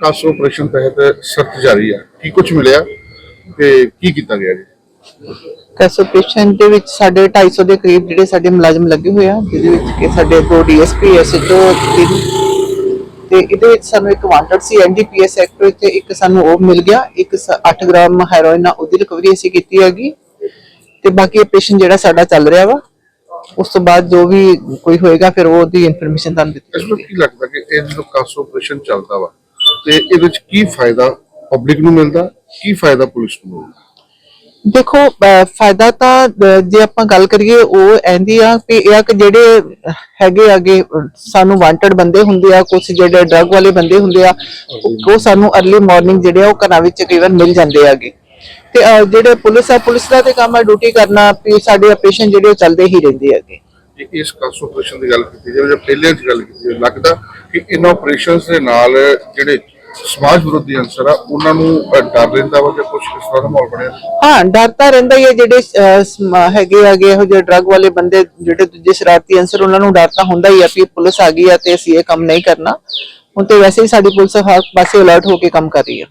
CASO operation ਤਹਿਤ search ਜਾਰੀ ਹੈ ਕੀ ਕੁਝ ਮਿਲਿਆ ਤੇ ਕੀ ਕੀਤਾ ਗਿਆ ਜੀ? ਕੈਸੋ ਪੇਸ਼ੈਂਟ ਦੇ ਵਿੱਚ ਸਾਡੇ 250 ਦੇ ਕਰੀਬ ਜਿਹੜੇ ਸਾਡੇ ਮੁਲਾਜ਼ਮ ਲੱਗੇ ਹੋਏ ਆ ਜਿਹਦੇ ਵਿੱਚ ਕਿ ਸਾਡੇ ਦੋ ਡੀਐਸਪੀ ਐਸਐਚਓ ਤਿੰਨ। ਤੇ ਇਹਦੇ ਵਿੱਚ ਸਾਨੂੰ ਇੱਕ ਵਾਂਟਡ ਸੀ ਐਨਡੀਪੀਐਸ ਐਕਟ ਵਿੱਚ ਇੱਕ ਸਾਨੂੰ ਉਹ ਮਿਲ ਗਿਆ ਇੱਕ 8 ਗ੍ਰਾਮ ਹੈਰੋਇਨ ਉਹਦੀ ਰਿਕਵਰੀ ਅਸੀਂ ਕੀਤੀ ਹੈਗੀ। ਤੇ ਬਾਕੀ ਪੇਸ਼ੈਂਟ ਜਿਹੜਾ ਸਾਡਾ ਚੱਲ ਰਿਹਾ ਵਾ ਉਸ ਤੋਂ ਬਾਅਦ ਜੋ ਵੀ ਕੋਈ ਹੋਏਗਾ ਫਿਰ ਉਹ ਦੀ ਇਨਫੋਰਮੇਸ਼ਨ ਤੁਹਾਨੂੰ ਦਿੱਤੀ ਇਸ ਨੂੰ ਕੀ ਲੱਗਦਾ ਕਿ ਇਹ ਜਦੋਂ ਕਾਸੋ ਆਪਰੇਸ਼ਨ ਚੱਲਦਾ ਵਾ? ਤੇ ਇਹਦੇ ਵਿੱਚ ਕੀ ਫਾਇਦਾ ਪਬਲਿਕ ਨੂੰ ਮਿਲਦਾ ਕੀ ਫਾਇਦਾ ਪੁਲਿਸ ਨੂੰ ਮਿਲਦਾ? ਦੇਖੋ ਫਾਇਦਾ ਤਾਂ ਜੇ ਆਪਾਂ ਗੱਲ ਕਰੀਏ ਉਹ ਐਂਦੀ ਆ ਕਿ ਇਹ ਆ ਕਿ ਜਿਹੜੇ ਹੈਗੇ ਆਗੇ ਸਾਨੂੰ ਵਾਂਟਡ ਬੰਦੇ ਹੁੰਦੇ ਆ ਕੁਝ ਜਿਹੜੇ ਡਰਗ ਵਾਲੇ ਬੰਦੇ ਹੁੰਦੇ ਆ ਉਹ ਸਾਨੂੰ अर्ਲੀ ਮਾਰਨਿੰਗ ਜਿਹੜੇ ਆ ਉਹ ਘਰਾਂ ਵਿੱਚ ਵਾਰ ਮਿਲ ਜਾਂਦੇ ਆਗੇ। ਤੇ ਜਿਹੜੇ ਪੁਲਿਸ ਆ ਪੁਲਿਸ ਦਾ ਤੇ ਕੰਮ ਆ ਡਿਊਟੀ ਕਰਨਾ ਵੀ ਸਾਡੇ ਆਪਰੇਸ਼ਨ ਜਿਹੜੇ ਉਹ ਚੱਲਦੇ ਹੀ ਰਹਿੰਦੇ ਆਗੇ। ਇਸ ਕਾਸੋ ਆਪਰੇਸ਼ਨ ਦੀ ਗੱਲ ਕੀਤੀ ਜਾਵੇ ਜਾਂ ਪਹਿਲੇ ਦੀ ਗੱਲ ਕੀਤੀ ਲੱਗਦਾ ਕਿ ਇਹਨਾਂ ਆਪਰੇਸ਼ਨਸ ਦੇ ਨਾਲ ਜਿਹੜੇ ਸਮਾਜ ਵਿਰੋਧੀ ਅੰਸਰ ਆ ਉਹਨਾਂ ਨੂੰ ਅ, ਡਰ ਰਹਿੰਦਾ ਵਾ ਜਾਂ ਕੁਝ ਇਸ ਤਰ੍ਹਾਂ ਦਾ ਮਾਹੌਲ ਬਣਿਆ? ਹਾਂ ਡਰ ਤਾਂ ਰਹਿੰਦਾ ਹੀ ਹੈ ਜਿਹੜੇ ਅਹ, ਸਮ- ਹੈਗੇ ਆਗੇ ਇਹੋ ਜਿਹੇ ਡਰਗ ਵਾਲੇ ਬੰਦੇ ਜਿਹੜੇ ਦੂਜੇ ਸ਼ਰਾਰਤੀ ਅੰਸਰ ਉਹਨਾਂ ਨੂੰ ਡਰ ਤਾਂ ਹੁੰਦਾ ਹੀ ਆ ਵੀ ਪੁਲਿਸ ਆ ਗਈ ਆ ਤੇ ਅਸੀਂ ਇਹ ਕੰਮ ਨਹੀਂ ਕਰਨਾ। ਹੁਣ ਤੇ ਵੈਸੇ ਹੀ ਸਾਡੀ ਪੁਲਿਸ ਹਰ ਪਾਸੇ ਅਲਰਟ ਹੋ ਕੇ ਕੰਮ ਕਰ ਰਹੀ ਹੈ